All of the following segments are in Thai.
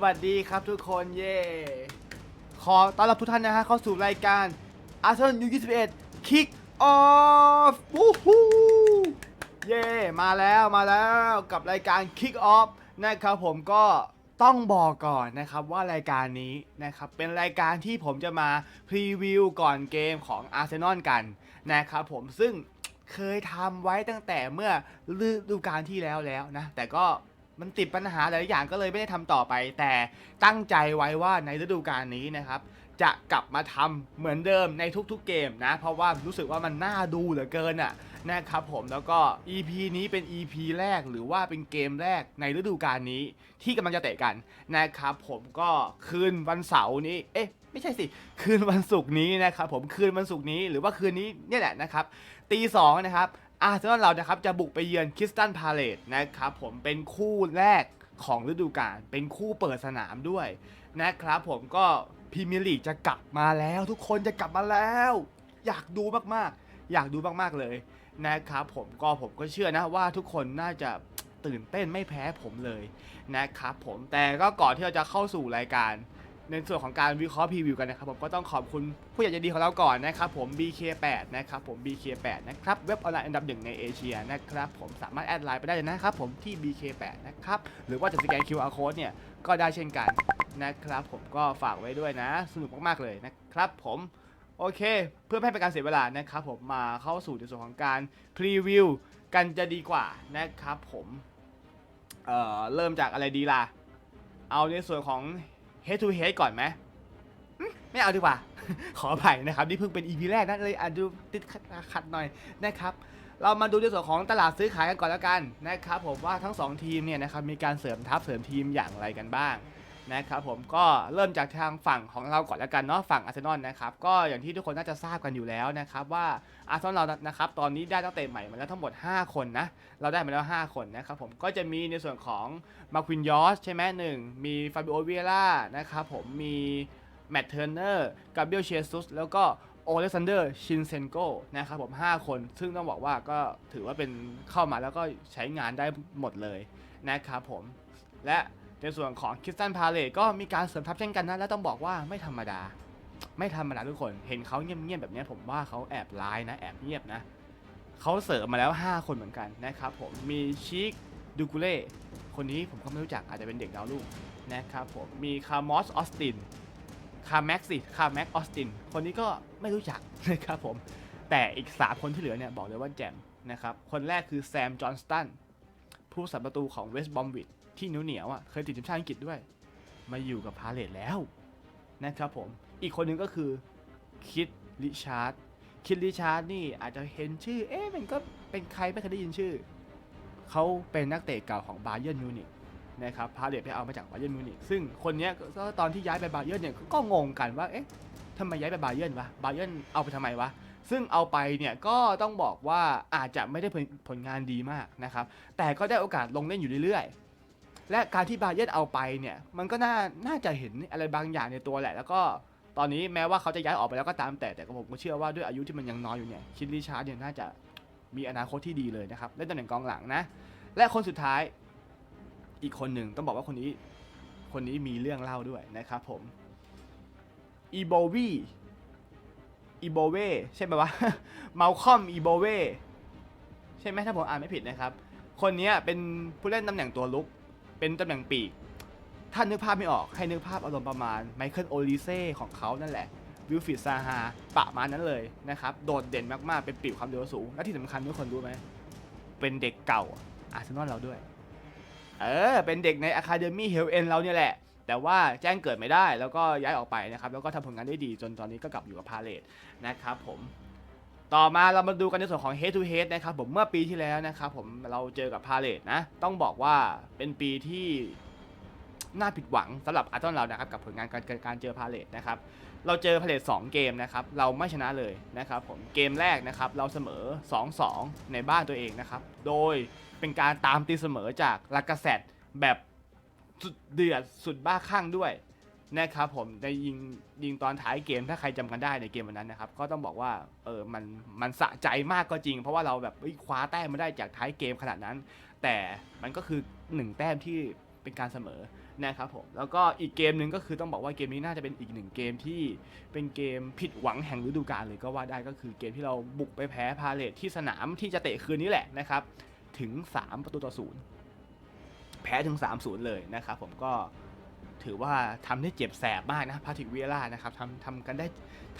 สวัสดีครับทุกคนเย่ขอต้อนรับทุกท่านนะฮะเข้าสู่รายการ Arsenal U21 Kick Off วู้ฮู้เย่มาแล้วมาแล้วกับรายการ Kick Off นะครับผมก็ต้องบอกก่อนนะครับว่ารายการนี้นะครับเป็นรายการที่ผมจะมาพรีวิวก่อนเกมของ Arsenal กันนะครับผมซึ่งเคยทำไว้ตั้งแต่เมื่อฤดูกาลที่แล้วแล้วนะ แต่ก็ มันติดปัญหาหลายอย่างก็เลยไม่ได้ทำต่อไป แต่ตั้งใจไว้ว่าในฤดูกาลนี้นะครับจะกลับมาทำเหมือนเดิมในทุกๆเกมนะ เพราะว่ารู้สึกว่ามันน่าดูเหลือเกินอะนะครับผมแล้วก็ EP นี้เป็น EP แรกหรือว่าเป็นเกมแรกในฤดูกาลนี้ที่กำลังจะเตะกันนะครับผมก็คืนวันเสาร์นี้เอ๊ะไม่ใช่สิ คืนวันศุกร์นี้นะครับผมคืนวันศุกร์นี้หรือว่าคืนนี้เนี่ยแหละนะครับตีสองนะครับ อาร์เซนอลเรานะครับจะบุกไปเยือนคริสตันพาเลตนะครับผมเป็นคู่แรกของฤดูกาลเป็นคู่เปิดสนามด้วยนะครับผมก็พรีเมียร์ลีกจะกลับมาแล้วทุกคนจะกลับมาแล้ว อยากดูมากๆ อยากดูมากๆเลยนะครับผมก็ผมก็เชื่อนะว่าทุกคนน่าจะตื่นเต้นไม่แพ้ผมเลยนะครับผมแต่ก็ก่อนที่เราจะเข้าสู่รายการ ในส่วนของการวิเคราะห์พรีวิวกันนะครับผมก็ต้องขอบคุณผู้ใหญ่ใจดีของเราก่อนนะครับผม BK8 นะครับผม BK8 นะครับเว็บออนไลน์อันดับหนึ่งในเอเชียนะครับผมสามารถแอดไลน์ไปได้เลยนะครับผมที่ BK8 นะครับหรือว่าจะสแกน QR code เนี่ยก็ได้เช่นกันนะครับผมก็ฝากไว้ด้วยนะ สนุกมากๆเลยนะครับผมโอเค เพื่อไม่ให้เป็นการเสียเวลานะครับผมมาเข้าสู่ในส่วนของการพรีวิวกันจะดีกว่านะครับผมเอ่อเริ่มจากอะไรดีล่ะ เอาในส่วนของ head to head ก่อนไหมอืมไม่เอาดีกว่า ขออภัยนะครับ นี่เพิ่งเป็น EP แรกนะเลยอาจจะติดขัดหน่อยนะครับ เรามาดูในส่วนของตลาดซื้อขายกันก่อนแล้วกันนะครับผมว่าทั้งสองทีมเนี่ยนะครับมีการเสริมทัพเสริมทีมอย่างไรกันบ้าง นะครับผมก็เริ่มจากทางฝั่งของเราก่อนแล้วกันเนาะฝั่งอาร์เซนอลนะครับก็อย่างที่ทุกคนน่าจะทราบกันอยู่แล้วนะครับว่าอาร์เซนอลเรานะครับตอนนี้ได้ตั้งแต่ใหม่มาแล้วทั้งหมด 5 คนนะเราได้มาแล้ว 5 คนนะครับผมก็จะมีในส่วนของมาควินยอสใช่ไหมหนึ่งมีฟาบิโอเวียร่านะครับผมมีแมตเทอร์เนอร์กาเบียลเชซุสแล้วก็โอเลซันเดอร์ชินเซนโกนะครับผม 5 คน ซึ่งต้องบอกว่าก็ถือว่าเป็นเข้ามาแล้วก็ใช้งานได้หมดเลยนะครับผม และ ในส่วนของคิสตันพาเลตก็มีการเสริมทัพเช่นกันนะ และต้องบอกว่าไม่ธรรมดา ไม่ธรรมดาทุกคน เห็นเขาเงียบๆแบบนี้ผมว่าเขาแอบร้ายนะ แอบเงียบนะ เขาเสริมมาแล้ว 5 คนเหมือนกันนะครับผม มีชิคดูกุเล่ คนนี้ผมก็ไม่รู้จักอาจจะเป็นเด็กดาวรุ่งนะครับผม มีคาร์มอสออสติน คาร์แม็กสิคาร์แม็กออสติน คนนี้ก็ไม่รู้จักนะครับผม แต่อีก 3 คนที่เหลือเนี่ยบอกเลยว่าแจมนะครับ คนแรกคือแซม จอห์นสตัน ผู้สัมประตูของเวสต์บอมวิด ที่เหนียวเหนียวอะเคยติดทีมชาติอังกฤษด้วย มาอยู่กับพาเลตแล้วนะครับผมอีกคนหนึ่งก็คือคิดริชาร์ดคิดริชาร์ดนี่อาจจะเห็นชื่อ เอ๊ะมันก็เป็นใครไม่เคยได้ยินชื่อ เขาเป็นนักเตะเก่าของบาเยิร์นมิวนิกนะครับพาเลตไปเอามาจากบาเยิร์นมิวนิกซึ่งคนนี้ก็ตอนที่ย้ายไปบาเยิร์นเนี่ยก็งงกันว่าเอ๊ะทำไมย้ายไปบาเยิร์นวะบาเยิร์นเอาไปทำไมวะซึ่งเอาไปเนี่ยก็ต้องบอกว่าอาจจะไม่ได้ผลผลงานดีมากนะครับแต่ก็ได้โอกาสลงเล่นอยู่เรื่อย และการที่บาเยร์นเอาไปเนี่ยมันก็น่าน่าจะเห็นอะไรบางอย่างในตัวแหละ แล้วก็ตอนนี้แม้ว่าเขาจะย้ายออกไปแล้วก็ตามแต่แต่ผมก็เชื่อว่าด้วยอายุที่มันยังน้อยอยู่เนี่ยคิดลิชาร์ดเนี่ยน่าจะมีอนาคตที่ดีเลยนะครับเล่นตำแหน่งกองหลังนะ และคนสุดท้ายอีกคนหนึ่งต้องบอกว่าคนนี้คนนี้มีเรื่องเล่าด้วยนะครับผมอีโบวีอีโบเวใช่ไหมวะมาลคอมอีโบเวใช่ไหมถ้าผมอ่านไม่ผิดนะครับ คนนี้เป็นผู้เล่นตำแหน่งตัวลุก เป็นตำแหน่งปีก ถ้านึกภาพไม่ออกให้นึกภาพอารมณ์ประมาณไมเคิลโอลิเซ่ของเขานั่นแหละวิลฟิดซาฮาประมาณนั้นเลยนะครับ โดดเด่นมากๆ เป็นปีกความเร็วสูง และที่สำคัญทุกคนรู้ไหม เป็นเด็กเก่าอาร์เซนอลเราด้วย เออ เป็นเด็กในอะคาเดมี่เฮลเอ็นเราเนี่ยแหละ แต่ว่าแจ้งเกิดไม่ได้แล้วก็ย้ายออกไปนะครับ แล้วก็ทำผลงานได้ดีจนตอนนี้ก็กลับอยู่กับพาเลตนะครับผม ต่อมาเรามาดูกันในส่วนของ head to head นะครับผมเมื่อปีที่แล้วนะครับผมเราเจอกับพาเลตนะ ต้องบอกว่าเป็นปีที่น่าผิดหวังสำหรับอาร์ตอนเรานะครับกับผลงานการการเจอพาเลตนะครับเราเจอพาเลต2เกมนะครับเราไม่ชนะเลยนะครับผมเกมแรกนะครับเราเสมอ 2-2 ในบ้านตัวเองนะครับโดยเป็นการตามตีเสมอจากลากาเซตแบบสุดเดือดสุดบ้าคลั่งด้วย นะครับผมในยิงยิงตอนท้ายเกมถ้าใครจำกันได้ในเกมวันนั้นนะครับ ก็ต้องบอกว่าเออมันมันสะใจมากก็จริง เพราะว่าเราแบบเฮ้ยคว้าแต้มมาได้จากท้ายเกมขนาดนั้น แต่มันก็คือหนึ่งแต้มที่เป็นการเสมอนะครับผมแล้วก็อีกเกมหนึ่งก็คือต้องบอกว่าเกมนี้น่าจะเป็นอีกหนึ่งเกมที่เป็นเกมผิดหวังแห่งฤดูกาลเลยก็ว่าได้ก็คือเกมที่เราบุกไปแพ้พาเลทที่สนามที่จะเตะคืนนี้แหละนะครับถึง 3 ประตูต่อศูนย์แพ้ถึง 3-0 เลยนะครับผมก็ ถือว่าทำได้เจ็บแสบมากนะพาทิกเวียร่านะครับทำทำกันได้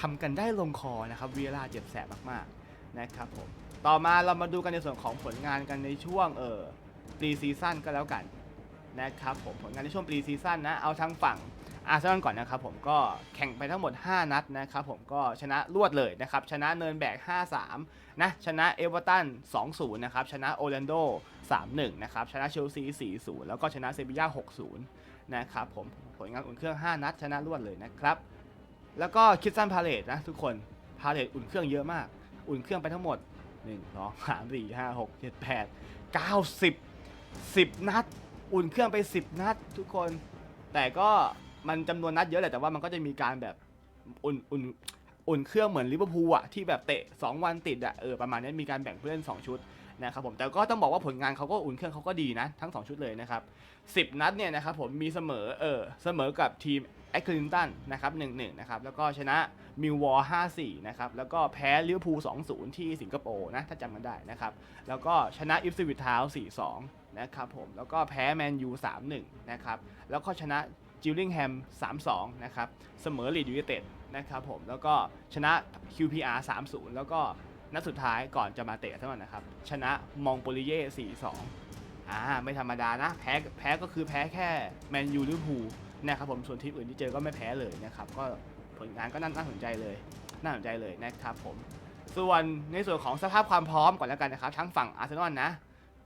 ทำกันได้ลงคอนะครับเวียร่าเจ็บแสบมากๆนะครับผมต่อมาเรามาดูกันในส่วนของผลงานกันในช่วงเออปรีซีซั่นก็แล้วกันนะครับผมผลงานในช่วงปรีซีซั่นนะเอาทางฝั่งอาร์เซนอลก่อนนะครับผมก็แข่งไปทั้งหมด 5 นัดนะครับผมก็ชนะรวดเลยนะครับชนะเนินแบก 5-3 นะชนะเอเวอร์ตัน 2-0 นะครับชนะโอแลนโด 3-1 นะครับชนะเชลซี 4-0 แล้วก็ชนะเซบีย่า 6-0 นะครับผมผลงานอุ่นเครื่อง 5 นัดชนะรวดเลยนะครับ แล้วก็คิดสั้นพาเลตนะทุกคนพาเลตอุ่นเครื่องเยอะมาก อุ่นเครื่องไปทั้งหมด 1 2 3 4 5 6 7 8 9 10 10 นัด อุ่นเครื่องไป 10 นัด ทุกคน แต่ก็มันจำนวนนัดเยอะแหละแต่ว่ามันก็จะมีการแบบอุ่นอุ่นอุ่นเครื่องเหมือนลิเวอร์พูลอะที่แบบเตะ 2 วันติดอะเออประมาณนี้มีการแบ่งผู้เล่น 2 ชุด นะครับผมแต่ก็ต้องบอกว่าผลงานเขาก็อุ่นเครื่องเขาก็ดีนะ ทั้ง 2 ชุดเลยนะครับ 10 นัดเนี่ยนะครับผมมีเสมอเออเสมอกับทีมแอคลินตันนะครับ1-1นะครับแล้วก็ชนะมิลวอร์5-4นะครับแล้วก็แพ้ลิเวอร์พูล2-0ที่สิงคโปร์นะถ้าจำกันได้นะครับแล้วก็ชนะอิฟซิวิทาว4-2นะครับผมแล้วก็แพ้แมนยู3-1นะครับแล้วก็ชนะจิลลิงแฮม3-2นะครับเสมอลีดยูไนเต็ดนะครับผมแล้วก็ชนะ QPR 3-0 แล้วก็ นัดสุดท้ายก่อนจะมาเตะท่านั้นนะครับ ชนะมองโปลิเย่4-2อ่าไม่ธรรมดานะ แพ้แพ้ก็คือแพ้แค่แมนยูลิเวอร์พูลนะครับผมส่วนทีมอื่นที่เจอก็ไม่แพ้เลยนะครับ ก็ผลงานก็น่าสนใจเลยน่าสนใจเลยนะครับผมส่วนในส่วนของสภาพความพร้อมก่อนแล้วกันนะครับ ทั้งฝั่งอาร์เซนอลนะ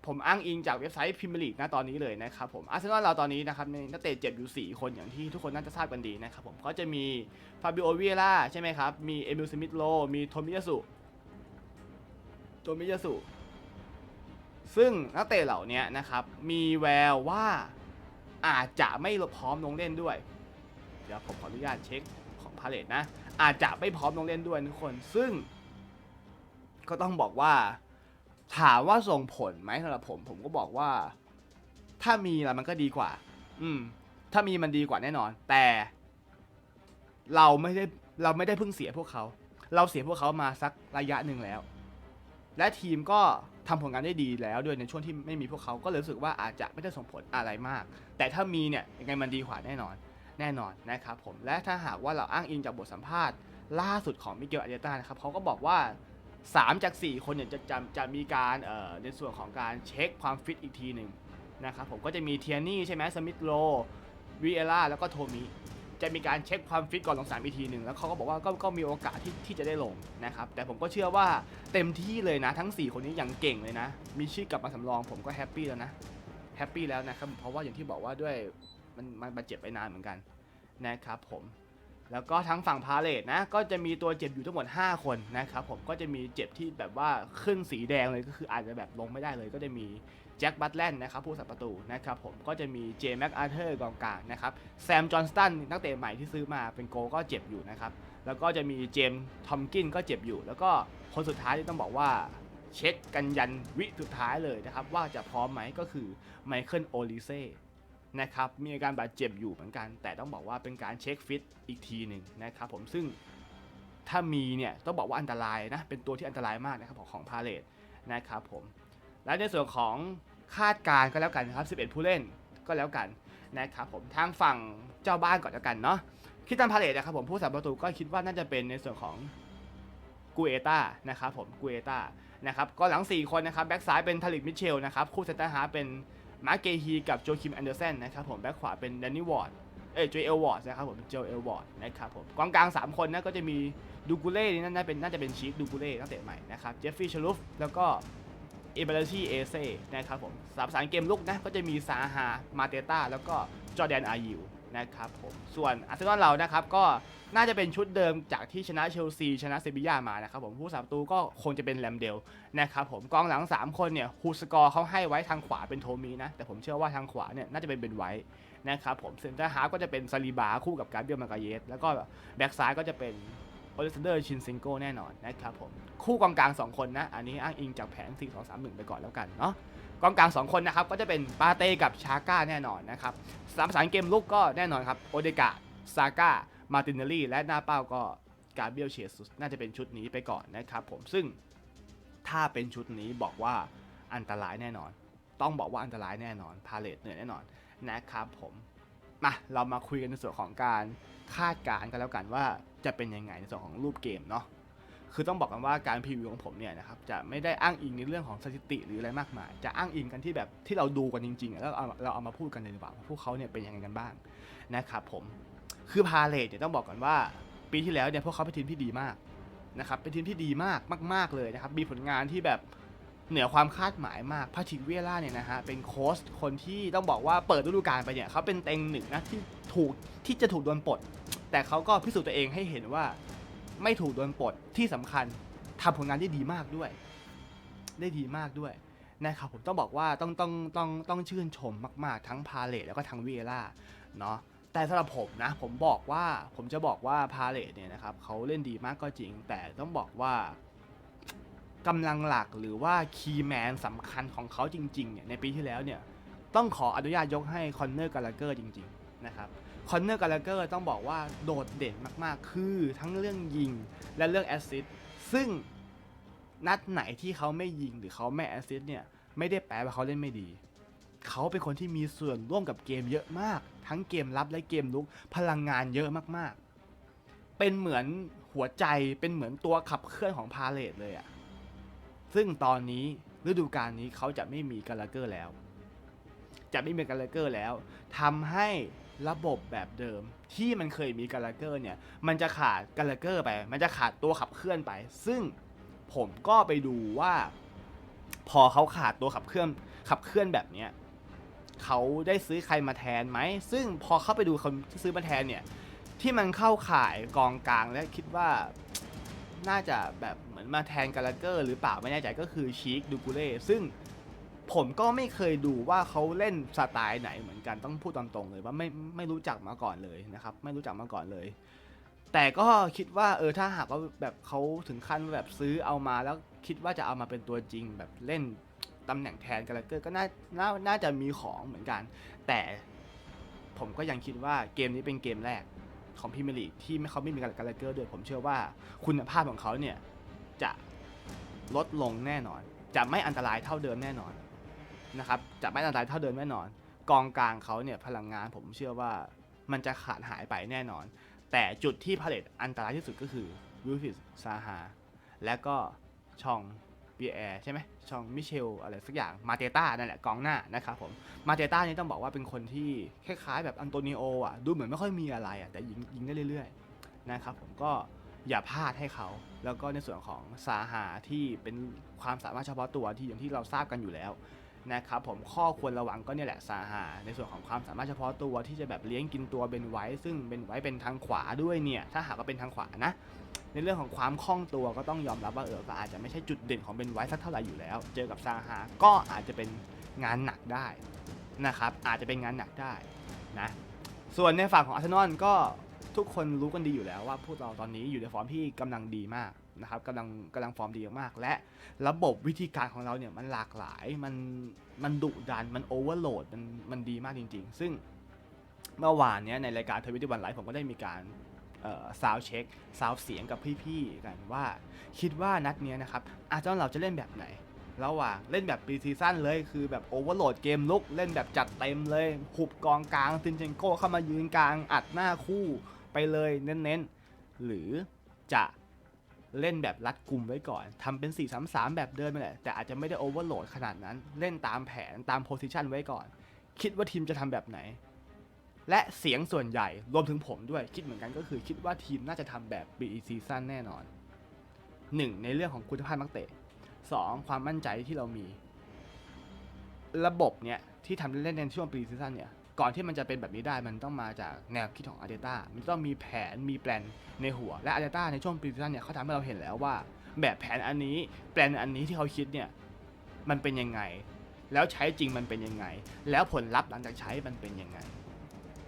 ผมอ้างอิงจากเว็บไซต์พิมลีกนะตอนนี้เลยนะครับผมอาร์เซนอลเราตอนนี้นะครับมีนักเตะเจ็บอยู่ 4 คนอย่างที่ทุกคนน่าจะทราบกันดีนะครับผมก็จะมีฟาบิโอเวียร่าใช่ไหมครับ มีเอมิลสมิธโลมีโทมิยาสุ โทมิยาสุซึ่งนักเตะเหล่านี้นะครับ มีแววว่าอาจจะไม่พร้อมลงเล่นด้วย เดี๋ยวผมขออนุญาตเช็คของพาเลตนะ อาจจะไม่พร้อมลงเล่นด้วยทุกคน ซึ่ง ก็ต้องบอกว่า ถามว่าส่งผลไหมสำหรับผม ผมก็บอกว่า ถ้ามีละมันก็ดีกว่า อืม ถ้ามีมันดีกว่าแน่นอน แต่ เราไม่ได้เราไม่ได้เพิ่งเสียพวกเขา เราเสียพวกเขามาสักระยะหนึ่งแล้ว และทีมก็ทำผลงานได้ดีแล้วด้วยในช่วงที่ไม่มีพวกเขาก็เลยรู้สึกว่าอาจจะไม่ได้ส่งผลอะไรมาก แต่ถ้ามีเนี่ยยังไงมันดีกว่าแน่นอนแน่นอนนะครับผมและถ้าหากว่าเราอ้างอิงจากบทสัมภาษณ์ล่าสุดของมิเกลอาเตต้านะครับเขาก็บอกว่า 3 จาก 4 คนเนี่ยจะจะจะมีการเอ่อในส่วนของการเช็คความฟิตอีกทีหนึ่งนะครับผมก็จะมีเทียนี่ใช่ไหมสมิธโลวีเอล่าแล้วก็โทมิ จะมีการเช็คความฟิตก่อนลงสนามอีกทีหนึ่งแล้วเขาก็บอกว่าก็ก็มีโอกาสที่ที่จะได้ลงนะครับแต่ผมก็เชื่อว่าเต็มที่เลยนะ ทั้ง 4 คนนี้อย่างเก่งเลยนะ มีชื่อกลับมาสำรองผมก็แฮปปี้แล้วนะแฮปปี้แล้วนะครับเพราะว่าอย่างที่บอกว่าด้วยมันมันบาดเจ็บไปนานเหมือนกันนะครับผม แล้วก็ทั้งฝั่งพาเลตนะ ก็จะมีตัวเจ็บอยู่ทั้งหมด 5 คนนะครับผมก็จะมีเจ็บที่แบบว่าขึ้นสีแดงเลยก็คืออาจจะแบบลงไม่ได้เลย ก็จะมีแจ็คบัตแลนด์นะครับผู้สับประตูนะครับผมก็จะมีเจแม็กอาร์เธอร์กองกลางนะครับแซมจอห์นสตันนักเตะใหม่ที่ซื้อมาเป็นโกก็เจ็บอยู่นะครับแล้วก็จะมีเจมส์ทอมกินก็เจ็บอยู่ แล้วก็คนสุดท้ายที่ต้องบอกว่าเช็คกันยันวิสุดท้ายเลยนะครับว่าจะพร้อมไหมก็คือไมเคิลโอลิเซ่ นะครับมีอาการบาดเจ็บอยู่เหมือนกัน แต่ต้องบอกว่าเป็นการเช็คฟิตอีกทีหนึ่งนะครับผมซึ่งถ้ามีเนี่ยต้องบอกว่าอันตรายนะเป็นตัวที่อันตรายมากนะครับของของพาเลตนะครับผมและในส่วนของคาดการก็แล้วกันนะครับ11 ผู้เล่นก็แล้วกันนะครับผมทางฝั่งเจ้าบ้านก่อนแล้วกันเนาะคิดตันพาเลตนะครับผมผู้สาประตูก็คิดว่าน่าจะเป็นในส่วนของกูเอต้านะครับผมกูเอต้านะครับก็หลัง 4 คนนะครับแบ็กซ้ายเป็นทาริกมิเชลนะครับคู่เซนเตอร์ฮาร์เป็น มาร์เกฮีกับโจคิมแอนเดอร์เซนนะครับผมแบ็คขวาเป็นแดนนี่วอร์ดเอ้ยโจเอลวอร์ดนะครับผมโจเอลวอร์ดนะครับผมกองกลาง 3 คนนะก็จะมีดูกูเล่นี่น่าเป็นน่าจะเป็นชีฟดูกูเล่ตั้งแต่ใหม่นะครับเจฟฟี่ชลูฟแล้วก็เอเบอร์ชีเอเซ่นะครับผมสามสารเกมลุกนะก็จะมีซาฮามาเตต้าแล้วก็จอแดนอายิว นะครับผมส่วนอาร์เซนอลเรานะครับก็น่าจะเป็นชุดเดิมจากที่ชนะเชลซีชนะเซบีย่ามานะครับผมผู้สาประตูก็คงจะเป็นแลมเดลนะครับผมกองหลัง 3 คนเนี่ยฮูสกอร์เขาให้ไว้ทางขวาเป็นโทมีนะ แต่ผมเชื่อว่าทางขวาเนี่ยน่าจะเป็นเบนไว้นะครับผมเซนเตอร์ฮาร์ก็จะเป็นซาลีบาคู่กับการเบียลมากาเยสแล้วก็แบ็กซ้ายก็จะเป็นโอเลสเดอร์ชินซิงโก้แน่นอนนะครับผมคู่กองกลาง 2 คนนะ อันนี้อ้างอิงจากแผน 4 2 3 1 ไปก่อนแล้วกันเนาะ กองกลางสองคนนะครับก็จะเป็นปาเต้กับชาก้าแน่นอนนะครับสามประสานเกมลุกก็แน่นอนครับโอเดกาซาก้ามาตินเนลลี่และหน้าเป้าก็กาเบียลเชซุสน่าจะเป็นชุดนี้ไปก่อนนะครับผมซึ่งถ้าเป็นชุดนี้บอกว่าอันตรายแน่นอน ต้องบอกว่าอันตรายแน่นอนพาเลตเหนื่อยแน่นอนนะครับผมมาเรามาคุยกันในส่วนของการคาดการณ์กันแล้วกันว่าจะเป็นยังไงในส่วนของรูปเกมเนาะ คือต้องบอกกันว่าการพรีวิวของผมเนี่ยนะครับจะไม่ได้อ้างอิงในเรื่องของสถิติหรืออะไรมากมาย จะอ้างอิงกันที่แบบที่เราดูกันจริงๆ แล้วเอาเราเอามาพูดกันเลยดีกว่าพวกเขาเนี่ยเป็นยังไงกันบ้างนะครับผมคือพาเลทเนี่ยต้องบอกกันว่า ปีที่แล้วเนี่ยพวกเขาเป็นทีมที่ดีมากนะครับเป็นทีมที่ดีมากมาก ๆเลยนะครับมีผลงานที่แบบเหนือความคาดหมายมากพาทิกเวียร่าเนี่ยนะฮะเป็นโค้ชคนที่ต้องบอกว่าเปิดฤดูกาลไปเนี่ยเขาเป็นเต็งหนึ่งนะที่ถูกที่จะถูกโดนปลดแต่เขาก็พิสูจน์ตัวเองให้เห็นว่า ไม่ถูกโดนปลดที่สำคัญทำผลงานได้ดีมากด้วย ได้ดีมากด้วยนะครับผมต้องบอกว่าต้องต้องต้องต้องชื่นชมมาก ๆ ทั้งพาเลตแล้วก็ทั้งเวล่าเนาะแต่สำหรับผมนะผมบอกว่าผมจะบอกว่าพาเลตเนี่ยนะครับเขาเล่นดีมากก็จริง แต่ต้องบอกว่ากำลังหลักหรือว่าคีย์แมนสำคัญของเขาจริงๆเนี่ยในปีที่แล้วเนี่ยต้องขออนุญาตยกให้คอนเนอร์กาลาเกอร์จริง ๆ นะครับ คอนเนอร์กาลาเกอร์ต้องบอกว่าโดดเด่นมากๆ คือทั้งเรื่องยิงและเรื่องแอสซิสต์ซึ่งนัดไหนที่เขาไม่ยิงหรือเขาไม่แอสซิสต์เนี่ย ไม่ได้แปลว่าเขาเล่นไม่ดี เขาเป็นคนที่มีส่วนร่วมกับเกมเยอะมาก ทั้งเกมรับและเกมลุกพลังงานเยอะมากๆ เป็นเหมือนหัวใจเป็นเหมือนตัวขับเคลื่อนของพาเลตเลยอะซึ่งตอนนี้ฤดูกาลนี้เขาจะไม่มีกาลาเกอร์แล้ว จะไม่มีกาลาเกอร์แล้วทำให้ ระบบแบบเดิมที่มันเคยมีกาลาเกอร์เนี่ย มันจะขาดกาลาเกอร์ไป มันจะขาดตัวขับเคลื่อนไป ซึ่งผมก็ไปดูว่า พอเขาขาดตัวขับเคลื่อนขับเคลื่อนแบบเนี้ยเขาได้ซื้อใครมาแทนไหม ซึ่งพอเข้าไปดูคนที่ซื้อมาแทนเนี่ย ที่มันเข้าข่ายกองกลางและคิดว่าน่าจะแบบเหมือนมาแทนกาลาเกอร์หรือเปล่าไม่แน่ใจก็คือชีคดูกูเล่ซึ่ง ผมก็ไม่เคยดูว่าเขาเล่นสไตล์ไหนเหมือนกันต้องพูดตามตรงเลยว่าไม่ไม่รู้จักมาก่อนเลยนะครับไม่รู้จักมาก่อนเลย แต่ก็คิดว่าเออถ้าหากว่าแบบเขาถึงขั้นแบบซื้อเอามาแล้วคิดว่าจะเอามาเป็นตัวจริง แบบเล่นตำแหน่งแทนกันแล้วก็น่านาน่าจะมีของเหมือนกัน แต่ผมก็ยังคิดว่าเกมนี้เป็นเกมแรกของพีเมลีที่ไม่เขาไม่มีการการเกอร์ด้วยผมเชื่อว่าคุณภาพของเขาเนี่ยจะลดลงแน่นอน จะไม่อันตรายเท่าเดิมแน่นอน นะครับจะไม่อันตรายเท่าเดิมแน่นอน กองกลางเขาเนี่ยพลังงานผมเชื่อว่ามันจะขาดหายไปแน่นอน แต่จุดที่พาเลตอันตรายที่สุดก็คือวิลฟิสซาฮาและก็ชองเบียแอร์ใช่ไหมชองมิเชลอะไรสักอย่างมาเตต้านั่นแหละกองหน้านะครับผมมาเตต้านี่ต้องบอกว่าเป็นคนที่คล้ายๆแบบอันโตนิโออะดูเหมือนไม่ค่อยมีอะไรอะแต่ยิงยิงได้เรื่อยๆนะครับผมก็อย่าพลาดให้เขา แล้วก็ในส่วนของซาฮาที่เป็นความสามารถเฉพาะตัวที่อย่างที่เราทราบกันอยู่แล้ว นะครับผมข้อควรระวังก็เนี่ยแหละซาฮาในส่วนของความสามารถเฉพาะตัวที่จะแบบเลี้ยงกินตัวเบนไว้ ซึ่งเบนไว้เป็นทางขวาด้วยเนี่ยถ้าหากว่าเป็นทางขวานะในเรื่องของความคล่องตัวก็ต้องยอมรับว่าเออก็อาจจะไม่ใช่จุดเด่นของเบนไว้สักเท่าไหร่อยู่แล้ว เจอกับซาฮาก็อาจจะเป็นงานหนักได้นะครับอาจจะเป็นงานหนักได้นะส่วนในฝั่งของอาร์เซนอลก็ทุกคนรู้กันดีอยู่แล้วว่าพวกเราตอนนี้อยู่ในฟอร์มที่กำลังดีมาก นะครับกำลังกำลังฟอร์มดีมาก และระบบวิธีการของเราเนี่ยมันหลากหลายมันมันดุดันมันโอเวอร์โหลดมันมันดีมากจริง ๆ ซึ่งเมื่อวานเนี้ยในรายการทวิตวันไลฟ์ผมก็ได้มีการซาวเช็คซาวเสียงกับพี่ๆกันว่า คิดว่านัดเนี้ยนะครับอาจจะเราจะเล่นแบบไหน ระหว่างเล่นแบบปีซีซั่นเลยคือแบบโอเวอร์โหลดเกมลุกเล่นแบบจัดเต็มเลยหุบกองกลางซินเชนโกเข้ามายืนกลางอัดหน้าคู่ไปเลยเน้นๆ หรือจะ เล่นแบบรัดกลุ่มไว้ก่อนทำเป็น 4-3-3 แบบเดิมไปแหละแต่อาจจะไม่ได้โอเวอร์โหลดขนาดนั้น เล่นตามแผนตามโพซิชันไว้ก่อน คิดว่าทีมจะทำแบบไหน และเสียงส่วนใหญ่รวมถึงผมด้วยคิดเหมือนกันก็คือคิดว่าทีมน่าจะทำแบบ BE ซีซั่นแน่นอน 1. ในเรื่องของคุณภาพนักเตะ 2. ความมั่นใจที่เรามี ระบบเนี่ยที่ทำเล่นในช่วงปีซีซั่นเนี่ย ก่อนที่มันจะเป็นแบบนี้ได้มันต้องมาจากแนวคิดของอาร์เตต้ามันต้องมีแผนมีแปลนในหัว และอาร์เตต้าในช่วงปีซีซั่นเนี่ยเขาทำให้เราเห็นแล้วว่า แบบแผนอันนี้แปลนอันนี้ที่เขาคิดเนี่ยมันเป็นยังไง แล้วใช้จริงมันเป็นยังไง แล้วผลลัพธ์หลังจากใช้มันเป็นยังไง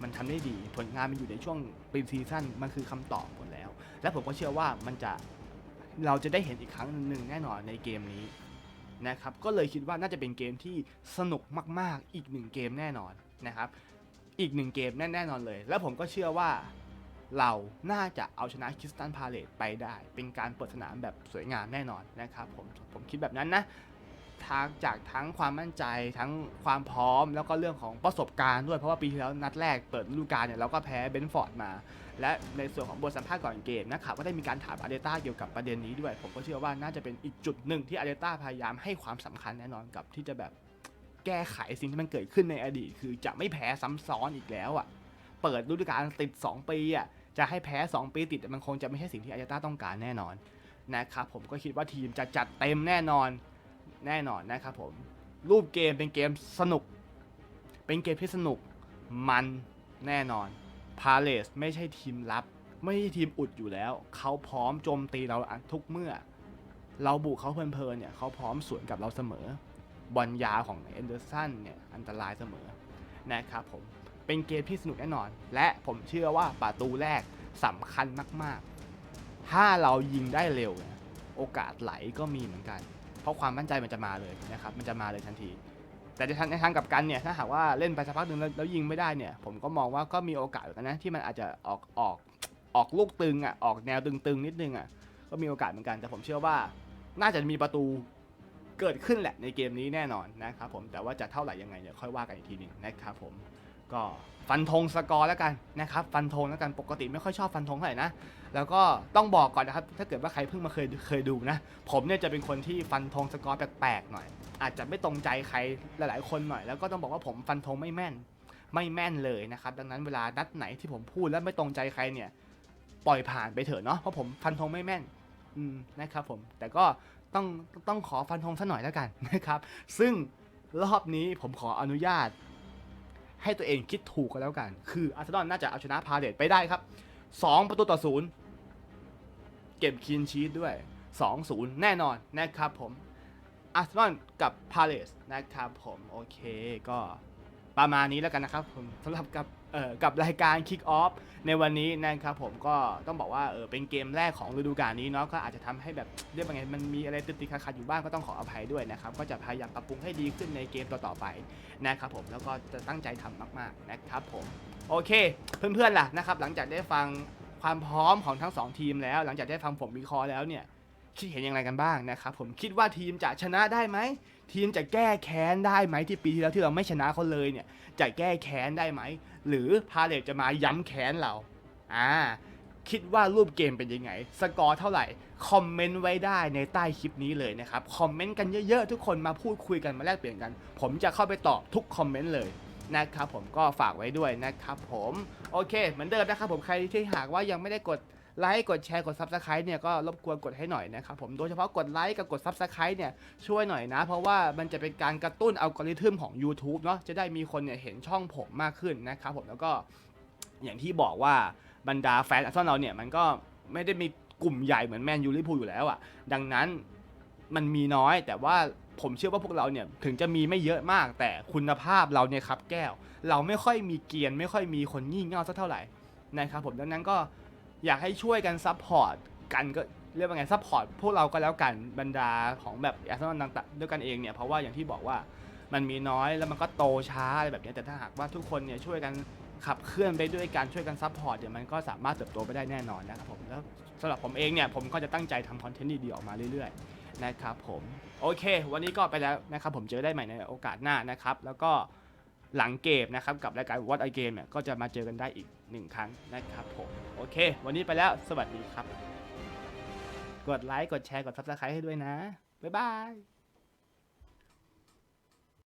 มันทำได้ดีผลงานมันอยู่ในช่วงปีซีซั่นมันคือคำตอบหมดแล้ว และผมก็เชื่อว่ามันจะเราจะได้เห็นอีกครั้งหนึ่งแน่นอนในเกมนี้ นะครับก็เลยคิดว่าน่าจะเป็นเกมที่สนุกมากๆ อีกหนึ่งเกมแน่นอนนะครับอีกหนึ่งเกมแน่นอนเลย แล้วผมก็เชื่อว่าเราน่าจะเอาชนะคิสตันพาเลตไปได้ เป็นการเปิดสนามแบบสวยงามแน่นอนนะครับผมผมคิดแบบนั้นนะ ทางจากทั้งความมั่นใจทั้งความพร้อม แล้วก็เรื่องของประสบการณ์ด้วยเพราะว่าปีที่แล้วนัดแรกเปิดฤดูกาลเนี่ยเราก็แพ้เบนฟอร์ดมา และในส่วนของบทสัมภาษณ์ก่อนเกมนะครับก็ได้มีการถามอาเดต้าเกี่ยวกับประเด็นนี้ด้วย ผมก็เชื่อว่าน่าจะเป็นอีกจุดหนึ่งที่อาเดต้าพยายามให้ความสำคัญแน่นอนกับที่จะแบบแก้ไขสิ่งที่มันเกิดขึ้นในอดีต คือจะไม่แพ้ซ้ำซ้อนอีกแล้วอะเปิดฤดูกาลติด 2 ปีอะจะให้แพ้ 2 ปีติดมันคงจะไม่ใช่สิ่งที่อาเดต้าต้องการแน่นอนนะครับผมก็คิดว่าทีมจะจัดเต็มแน่นอน แน่นอนนะครับผม รูปเกมเป็นเกมสนุก เป็นเกมที่สนุก มันแน่นอน พาเลสไม่ใช่ทีมรับ ไม่ใช่ทีมอุดอยู่แล้ว เขาพร้อมโจมตีเราทุกเมื่อ เราบุกเขาเพลินๆเนี่ยเขาพร้อมสวนกับเราเสมอ บอลยาวของเอนเดอร์สันเนี่ยอันตรายเสมอนะครับผม เป็นเกมที่สนุกแน่นอน และผมเชื่อว่าประตูแรกสำคัญมากๆ ถ้าเรายิงได้เร็ว โอกาสไหลก็มีเหมือนกัน เพราะความมั่นใจมันจะมาเลยนะครับมันจะมาเลยทันที แต่ในทางในทางกลับกันเนี่ยถ้าหากว่าเล่นไปสักพักหนึ่งแล้วแล้วยิงไม่ได้เนี่ยผมก็มองว่าก็มีโอกาสเหมือนกันนะที่มันอาจจะออกออกออกลูกตึงอะออกแนวตึงๆนิดนึงอะก็มีโอกาสเหมือนกัน แต่ผมเชื่อว่าน่าจะมีประตูเกิดขึ้นแหละในเกมนี้แน่นอนนะครับผมแต่ว่าจะเท่าไหร่ยังไงเนี่ยค่อยว่ากันอีกทีหนึงนะครับผม ก็ฟันธงสกอร์แล้วกันนะครับฟันธงแล้วกันปกติไม่ค่อยชอบฟันธงเท่าไหร่นะแล้วก็ต้องบอกก่อนนะครับถ้าเกิดว่าใครเพิ่งมาเคยเคยดูนะผมเนี่ยจะเป็นคนที่ฟันธงสกอร์แปลกๆหน่อย อาจจะไม่ตรงใจใครหลายๆคนหน่อย แล้วก็ต้องบอกว่าผมฟันธงไม่แม่นไม่แม่นเลยนะครับดังนั้นเวลานัดไหนที่ผมพูดแล้วไม่ตรงใจใครเนี่ยปล่อยผ่านไปเถอะเนาะเพราะผมฟันธงไม่แม่นอืมนะครับผมแต่ก็ต้องต้องขอฟันธงสักหน่อยแล้วกันนะครับ ซึ่งรอบนี้ผมขออนุญาต ให้ตัวเองคิดถูกกันแล้วกัน คืออาร์เซนอลน่าจะเอาชนะพาเลตไปได้ครับ 2 ประตูต่อศูนย์เก็บคีนชีตด้วย 2-0 แน่นอนนะครับผมอาร์เซนอลกับพาเลสนะครับผม โอเคก็ ประมาณนี้แล้วกันนะครับผมสำหรับกับเอ่อกับรายการ Kick Off ในวันนี้นะครับผมก็ต้องบอกว่าเออเป็นเกมแรกของฤดูกาลนี้เนาะก็อาจจะทำให้แบบเรียกว่าไงมันมีอะไรติดติดขัดๆอยู่บ้างก็ต้องขออภัยด้วยนะครับก็จะพยายามปรับปรุงให้ดีขึ้นในเกมต่อๆไปนะครับผมแล้วก็จะตั้งใจทำมากๆนะครับผมโอเค เพื่อนๆล่ะนะครับหลังจากได้ฟังความพร้อมของทั้งสองทีมแล้ว หลังจากได้ฟังผมวิเคราะห์แล้วเนี่ย คิดเห็นอย่างไรกันบ้างนะครับผมคิดว่าทีมจะชนะได้ไหมทีมจะแก้แค้นได้ไหมที่ปีที่แล้วที่เราไม่ชนะเขาเลยเนี่ยจะแก้แค้นได้ไหมหรือพาเลตจะมาย้ำแค้นเราอ่าคิดว่ารูปเกมเป็นยังไง สกอร์เท่าไหร่ คอมเมนต์ไว้ได้ในใต้คลิปนี้เลยนะครับ คอมเมนต์กันเยอะๆ ทุกคนมาพูดคุยกันมาแลกเปลี่ยนกัน ผมจะเข้าไปตอบทุกคอมเมนต์เลยนะครับผมก็ฝากไว้ด้วยนะครับผม โอเค เหมือนเดิมนะครับผมใครที่หากว่ายังไม่ได้กด ไลค์กดแชร์กด Subscribe เนี่ยก็รบกวนกดให้หน่อยนะครับผมโดยเฉพาะกดไลค์กับกด Subscribe เนี่ยช่วยหน่อยนะ เพราะว่ามันจะเป็นการกระตุ้นอัลกอริทึมของ YouTube เนาะจะได้มีคนเนี่ยเห็นช่องผมมากขึ้นนะครับผมแล้วก็อย่างที่บอกว่าบรรดาแฟนอาร์เซนอลเนี่ยมันก็ไม่ได้มีกลุ่มใหญ่เหมือนแมนยูลิเวอร์พูอยู่แล้วอะ่ะดังนั้นมันมีน้อยแต่ว่าผมเชื่อว่าพวกเราเนี่ยถึงจะมีไม่เยอะมาก แต่คุณภาพเราเนี่ยครับแก้ว เราไม่ค่อยมีเกียนไม่ค่อยมีคนงี่เง่าสักเท่าไหร่นะครับผมดังนั้นก็ อยากให้ช่วยกันซัพพอร์ตกันก็เรียกว่าไงซัพพอร์ตพวกเราก็แล้วกันบรรดาของแบบแอสตันต่างๆด้วยกันเองเนี่ยเพราะว่าอย่างที่บอกว่ามันมีน้อยแล้วมันก็โตช้าอะไรแบบนี้แต่ถ้าหากว่าทุกคนเนี่ยช่วยกันขับเคลื่อนไปด้วยกันช่วยกันซัพพอร์ตเดี๋ยวมันก็สามารถเติบโตไปได้แน่นอนนะครับผมแล้วสำหรับผมเองเนี่ยผมก็จะตั้งใจทำคอนเทนต์ดีๆออกมาเรื่อยๆนะครับผมโอเค วันนี้ก็ไปแล้วนะครับผมเจอได้ใหม่ในโอกาสหน้านะครับ แล้วก็ หลังเกมนะครับกับรายการ What a Game เนี่ยก็จะมาเจอกันได้อีกหนึ่งครั้งนะครับผมโอเค วันนี้ไปแล้วสวัสดีครับ กดไลค์กดแชร์กด Subscribe ให้ด้วยนะ บ๊ายบาย